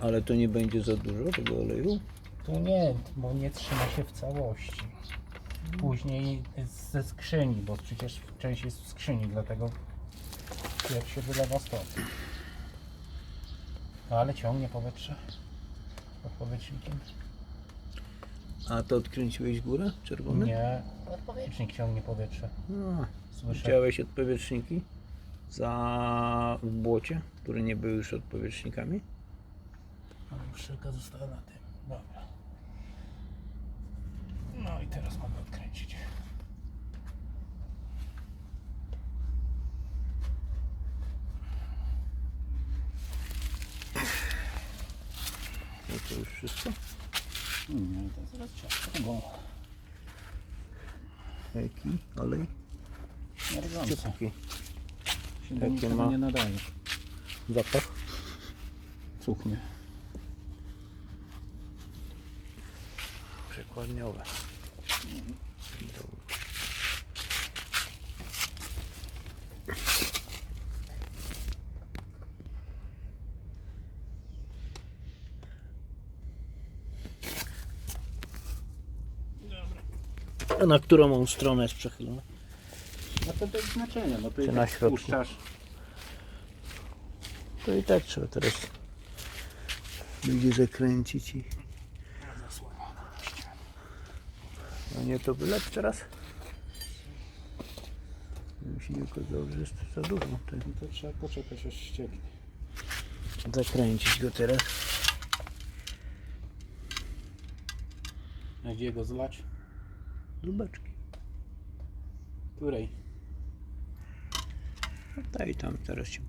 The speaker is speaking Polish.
Ale to nie będzie za dużo tego oleju? Tu nie, bo nie trzyma się w całości. Później ze skrzyni, bo przecież część jest w skrzyni, dlatego jak się wylewa stąd. Ale ciągnie powietrze pod powietrznikiem. A to odkręciłeś górę czerwony? Nie, odpowietrznik ciągnie powietrze. No, Słyszę. widziałeś odpowietrzniki za w błocie, które nie były już odpowietrznikami? Ale Szylka została na tym. Dobra. No i teraz mogę odkręcić. No to już wszystko. Nie, to zaraz ciasto. Jaki olej? Śmierdzące. Ciepłki. Się do niczego ma? nie nadaje. Zapach? Cuchnie. A na którą on stronę jest przechylona? No to bez znaczenia, no to Czy na jak środku? puszczasz. To i tak trzeba teraz będzie zakręcić i... No nie to wylep teraz? Mi się nie okazało, że jest za dużo. To to trzeba poczekać aż ścieknie. zakręcić go teraz. A gdzie go zlać? Do beczki. Której? No daj tam teraz pokażę.